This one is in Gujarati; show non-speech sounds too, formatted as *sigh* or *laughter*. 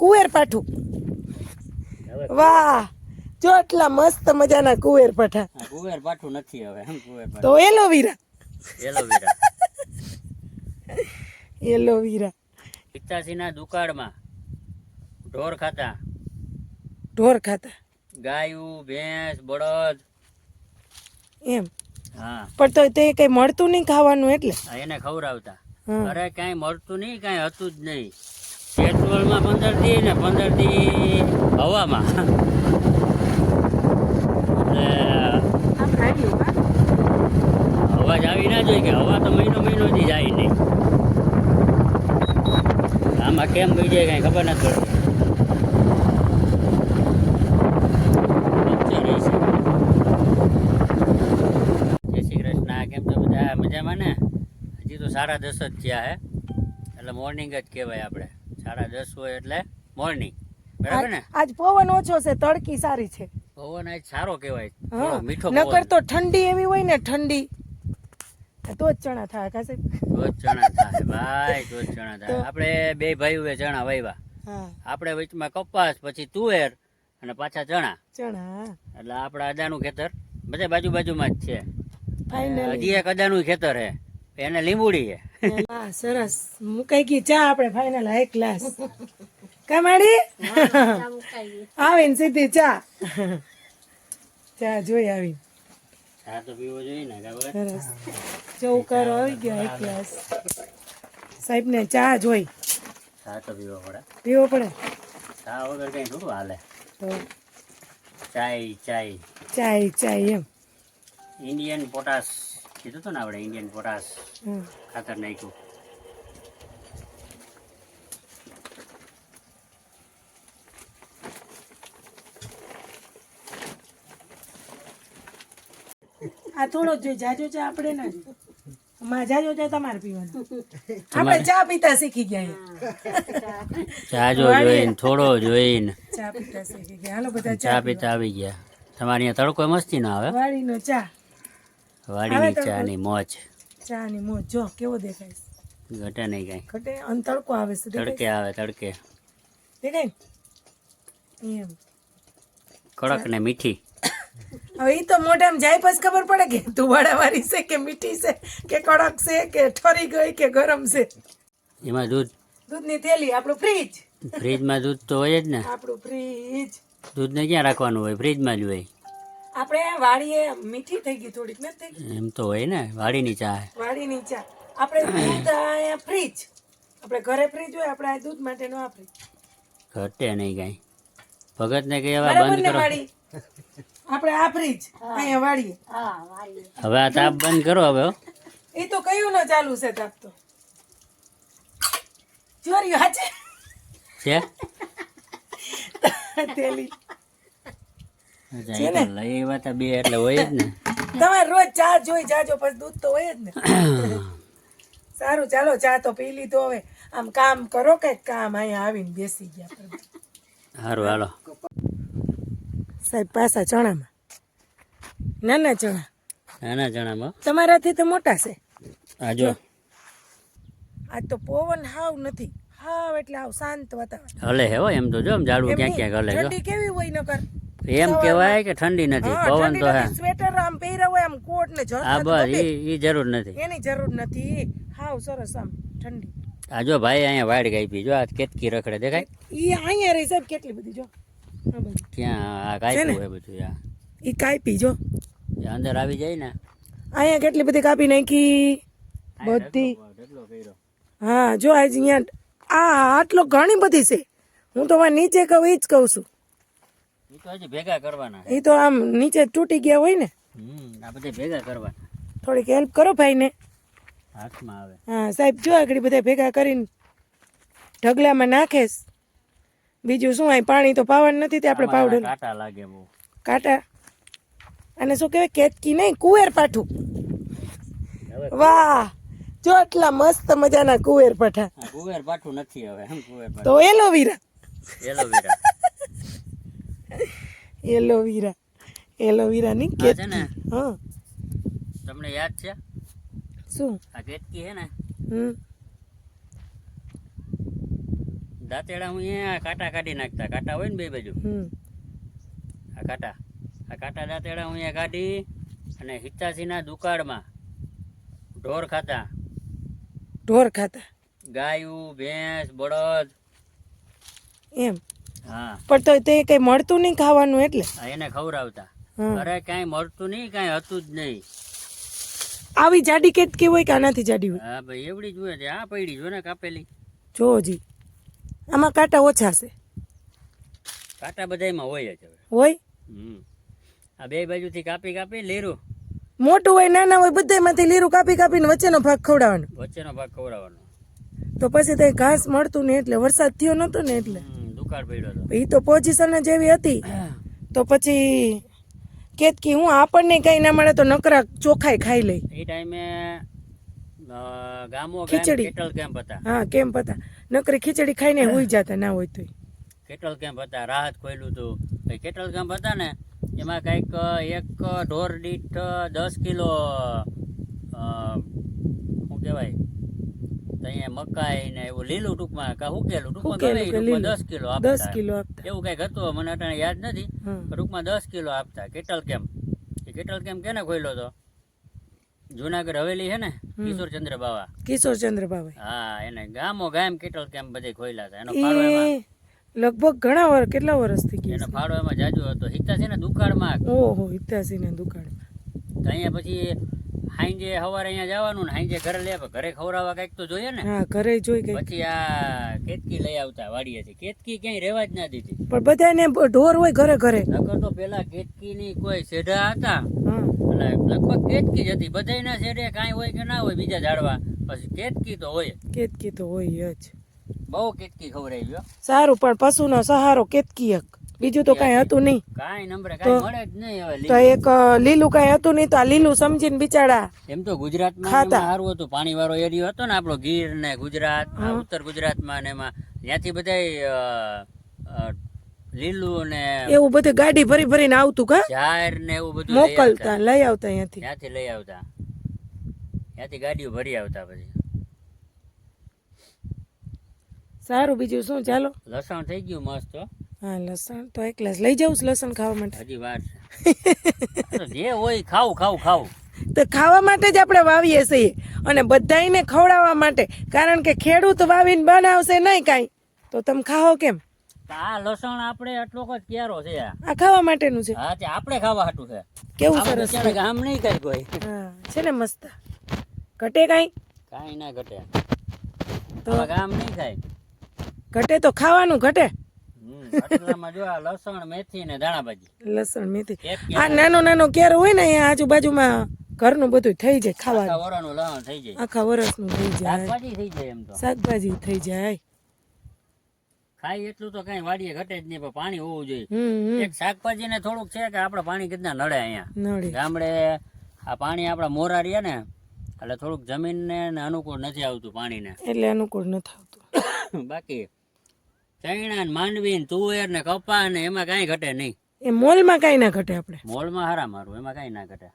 કુવેર પાઠું. વાહ જો એટલા મસ્ત મજાના કુવેર પાઠા. કુવેર પાઠું નથી હવે કુવેર તો aloe vera aloe vera *laughs* aloe vera પિતાજીના દુકાળમાં ઢોર ખાતા. ઢોર ખાતા. ગાયું ભેંસ બળદ. એમ. હા. પણ તો તે કઈ મળતું નહીં ખાવાનું એટલે. એને ખવડાવતા. અરે કાંઈ મળતું નહીં કાંઈ હતું જ નહીં. પેટ્રોલમાં પંદર દી ને પંદર દી હવામાં. અવાજ આવી ના જોઈએ કે હવા તો મહિનો મહિનોથી જાય નહીં. આમાં કેમ ગઈ જાય કાંઈ ખબર નથી પડતી. મજામાં ને? હજી તો સાડા દસ જ થયા હે. એટલે મોર્નિંગ જ કહેવાય આપણે. સાડા દસ હોય એટલે મોર્નિંગ બરાબર ને? આજ પવન ઓછો છે તડકી સારી છે. પવન આજ સારો કહેવાય. મીઠો નકર તો ઠંડી એવી હોય ને ઠંડી. તો જ ચણા થાય કાસે તો જ ચણા થાય ભાઈ તો જ ચણા થાય. આપણે બે ભાઈઓ ચણા વાવ્યા. આપણે વચમાં કપાસ પછી તુવેર અને પાછા ચણા. ચણા. એટલે આપણા અદાનું ખેતર બધે બાજુ બાજુમાં જ છે. હજી એક અદાનું ખેતર હે. એને લીંબુડી હે. હા સરસ. મુકાઈ ગઈ ચા આપણે ફાઇનલ હાઈ ક્લાસ કમાડી આવીને સીધી ચા ચા જોઈ આવી. સરસ. ચૌકારો આવી ગયો હાઈ ક્લાસ સાહેબ ને ચા જોઈ. પીવો પડે. પીવો પડે. ચા વગર કઈ થોડું હાલે. તો ચાય ચાય. ચાય ચાય એમ. ઇન્ડિયન પોટાશ કીધું હતું ને આપણે ઇન્ડિયન પોટાશ ખાતર નાખ્યું આ થોડો જ જોઈએ જાજો ચા આપણે ના જોઈએ. માં જાજો ચા તમારે પીવાનો. *laughs* આપણે ચા પીતા શીખી ગયા જાજો જોઈને થોડો જોઈને. ચા પીતા શીખી ગયા. હાલો બધા ચા પીતા આવી ગયા. તમારી તડકો મસ્તી ના આવે? વાડીનો ચા. વાડીની ચાની મોજ ચા ની મોજ. જો કેવો દેખાય? છે. ઘટે નહીં કાંઈ. ઘટે અને તડકો આવે છે તડકે આવે તડકે. દેખાય એમ. કડક ને મીઠી. હવે એ તો મોઢામાં જાય પછી ખબર પડે કે ધુવાડાવાળી છે કે મીઠી છે કે કડક છે કે ઠરી ગઈ કે ગરમ છે? એમાં દૂધ. દૂધની થેલી આપણું ફ્રીજ. ફ્રીજમાં દૂધ તો હોય જ ને. આપણું ફ્રીજ. દૂધને ક્યાં રાખવાનું હોય? ફ્રીજમાં જ હોય. આપણે વાડીએ મીઠી થઈ ગઈ થોડીક ને થઈ ગઈ? એમ તો હોય ને વાડીની ચા. વાડીની ચા. આપણે દૂધ અહીંયા ફ્રીજ. આપણે ઘરે ફ્રીજ હોય આપણે આ દૂધ માટે નો ફ્રીજ. ઘટે નહીં કાંઈ. ભગતને કે એવા બંધ કરો. આપણે આ ફ્રીજ અહીંયા વાડીએ હવે આ તાપ બંધ કરો હવે એ તો કયું ન ચાલુ છે તાપ તો? ચોર્યું હાચે? છે? *laughs* થેલી અચ્છા, એ લઈ આવ્યા તા બે એટલે હોય જ ને. *laughs* તમારે રોજ ચા જોઈ જાજો પછી દૂધ તો હોય જ ને. *coughs* સારું ચાલો ચા તો પી લીધો હવે. આમ કામ કરો કંઈક કામ અહીંયા આવીને બેસી ગયા સારું હાલો. સાહેબ પાછા ચણામાં. નાના ચણા. નાના ચણામાં? તમારાથી તો મોટા છે. આજો આજ તો પવન હાવ નથી. હાવ એટલે હાવ શાંત વાતાવરણ. હલે હેવો એમ તો જો આમ ઝાડવું ક્યાં ક્યાંક હલે જો ઠંડી કેવી હોય નકર? એમ કહેવાય કે ઠંડી નથી હા, પવન તો હે. સ્વેટર આમ પહેર્યો હોય આમ કોટ ને આ જરખા બસ ઈ ઈ જરૂર નથી. એની જરૂર નથી. હાવ સરસ આમ ઠંડી. આ જો ભાઈ અહીંયા વાડ કાપી જો આ કેતકી રખડે દેખાય? ઈ અહીંયા રહી સાહેબ કેટલી બધી જો. ક્યાં આ? કાપ્યું હોય બધું આ ઈ કાપી જો. એ અંદર આવી જાય ને. અહીંયા કેટલી બધી કાપી નાખી બધી. હા જો આજ અહીંયા આ આટલો ઘણી બધી છે. હું તો નીચે કહું એ જ કહું છું. હજી ભેગા કરવાના એ તો આમ નીચે તૂટી ગયા હોય ને. આ બધા ભેગા કરવા થોડીક હેલ્પ કરો ભાઈને. હાથમાં આવે. હા સાહેબ જો આગળ બધા ભેગા કરીને ઢગલામાં નાખેસ બીજું શું અહીં પાણી તો પાવાનું નથી તે આપણે પાવડર. કાંટા લાગે બહુ. કાંટા. અને શું કહેવાય કેતકી નહીં કુવેર પાઠું. વાહ જો એટલા મસ્ત મજાના કુવેર પાઠા. કુવેર પાઠું નથી હવે તો એલોવીરા. પાઠું *laughs* એલોવેરા. એલોવીરા ની કે છે ને? હા. તમને યાદ છે? શું? આ કેટકી હે ને? હમ. દાંતેડા હું અહીંયા કાંટા કાઢી નાખતા. કાંટા હોય ને બે બાજુ? આ કાંટા. આ કાંટા દાંતેડા હું અહીંયા કાઢી અને હિતાસીના દુકાળમાં ઢોર ખાતા. ઢોર ખાતા. ગાયું ભેંસ બળદ. એમ. પણ તો તે કઈ મળતું નહીં ખાવાનું એટલે. એને ખવડાવતા. અરે કઈ મળતું નહીં કઈ હતું જ નહીં. આવી જાડી કેટકી હોય કે આનાથી જાડી હોય? હા ભાઈ એવડી જોઈએ છે. આ પડી જો ને કાપેલી. જોજી આમાં કાંટા ઓછા છે. કાંટા બધાયમાં હોય જ હોય? આ બે બાજુથી કાપી કાપી લીરું. મોટું હોય નાના હોય બધામાંથી લીરું કાપી કાપીને વચ્ચેનો ભાગ ખવડાવવાનો. વચ્ચેનો ભાગ ખવડાવવાનો. તો પછી તે ઘાસ મળતું નહીં એટલે વરસાદ થયો નતો ને એટલે. દુકાળ પડ્યો હતો. એ તો પોઝિશન જ એવી હતી. તો પછી કેતકી હું આપણને કઈ ના મળે તો નકરા ચોખાઈ ખાઈ લઈ એ ટાઈમે ગામો ખીચડી. કેટલ કેમ્પ હતા? હા કેમ પતા નકરી ખીચડી ખાઈને હોઈ જતા ના હોય તો કેટલ કેમ્પ હતા? રાહત ખોલ્યું હતું કેટલ કેમ્પ હતા ને? એમાં કંઈક એક ઢોર દીઠ દસ કિલો શું કહેવાય? અહીંયા મકાઈ ને એવું લીલું ટૂંકમાં કા ઉકેલું ટૂંકમાં દસ કિલો દસ કિલો આપતા. એવું કંઈક હતું મને અટાણે યાદ નથી ટૂંકમાં દસ કિલો આપતા. કેટલ કેમ? એ કેટલ કેમ કેને ખોલ્યો હતો જુનાગઢ હવેલી છે ને કિશોરચંદ્ર બાવા. કિશોરચંદ્ર બાબા હા એને ગામો ગામ કેટલ કેમ્પ બધે ખોલ્યા હતા. એનો ફાળો એમાં લગભગ ઘણા વર્ષ કેટલા વર્ષ થઈ એનો ગયા ફાળો એમાં જાજુ હતો. હિતાસી ને દુકાળમાં. ઓહો હિતાસી ને દુકાળ તો અહીંયા પછી હાંજે સવારે અહીંયા જવાનું ને હાંજે ઘરે લે ઘરે ખવડાવવા કંઈક તો જોઈએ ને. હા ઘરે જોઈ કઈ પછી આ કેતકી લઈ આવતા વાડીએથી. કેતકી ક્યાંય રહેવા જ ના દીધી. પણ બધાને ઢોર હોય ઘરે ઘરે. નકર તો પેલા કેતકીની કોઈ સેઢા હતા. એટલે લગભગ કેતકી જ હતી. બધાયના શેડે કાંઈ હોય કે ના હોય બીજા ઝાડવા. પછી કેતકી તો હોય. કેતકી તો હોય જ. બહુ કેતકી ખવડાવી ગયો સારું પણ પશુનો સહારો કેતકી એક બીજું તો કાંઈ હતું નહીં. કાંઈ નંબરે કાંઈ મળે જ નહીં હવે તો એક લીલું કાંઈ હતું નહીં તો આ લીલું સમજીને બિચારા એમ તો ગુજરાતમાં ખાતા. સારું હતું. પાણી વાળો એરિયો હતો ને આપણો ગીર ને ગુજરાત ઉત્તર ગુજરાતમાં ને એમાં. ત્યાંથી બધા લીલું ને એવું બધું ગાડી ભરી ભરીને આવતું કા? જાર ને એવું બધું મોકલતા લઈ આવતા અહીંયાથી. ત્યાંથી લઈ આવતા. ત્યાંથી ગાડીઓ ભરી આવતા પછી. સારું બીજું શું ચાલો? લસણ થઈ ગયું મસ્ત. હો. લસણ તો એક જ લઈ જાઉં લસણ ખાવા માટે. હજી વાર જે હોય ખાવ ખાવ ખાવું. તો ખાવા માટે જ આપણે વાવીએ છીએ અને બધાયને ખવડાવવા માટે. કારણ કે ખેડૂત વાવીને બનાવશે નહીં કાંઈ. તો તમે ખાઓ કેમ? આ લસણ આપણે આટલો જ ક્યારો છે? આ ખાવા માટેનું છે. હા તે આપણે ખાવા હાટું છે. કેવું સરસ છે. ગામ નહીં કઈ કોઈ. હા છે ને મસ્ત. ઘટે કાંઈ? કાંઈ ના ઘટે. તો ગામ નહીં ખાય ઘટે તો ખાવાનું ઘટે. લસણ મેથી ને લસણ મેથી. આ નાનો નાનો કેર હોય ને અહીંયા આજુબાજુમાં ઘરનું બધું થઈ જાય ખાવાનું. આખા વરસનું થઈ જાય. થઈ જાય એમ તો. શાકભાજી થઈ જાય. ખાય એટલું તો કઈ વાડીએ ઘટે જ નહીં પણ પાણી હોવું જોઈએ. એક શાકભાજી ને થોડુંક છે કે આપણે પાણી કેટલા નડે અહીંયા? ગામડે આ પાણી આપણા મોરા રહ્યા ને એટલે થોડુંક જમીનને ને અનુકૂળ નથી આવતું પાણીને. એટલે અનુકૂળ નથી આવતું. બાકી ચૈણા ને માંડવી ને તુવેર ને કપા ને એમાં કાંઈ ઘટે નહીં. એ મોલમાં કાંઈ ના ઘટે આપણે. મોલમાં હારા મારું એમાં કાંઈ ના ઘટે.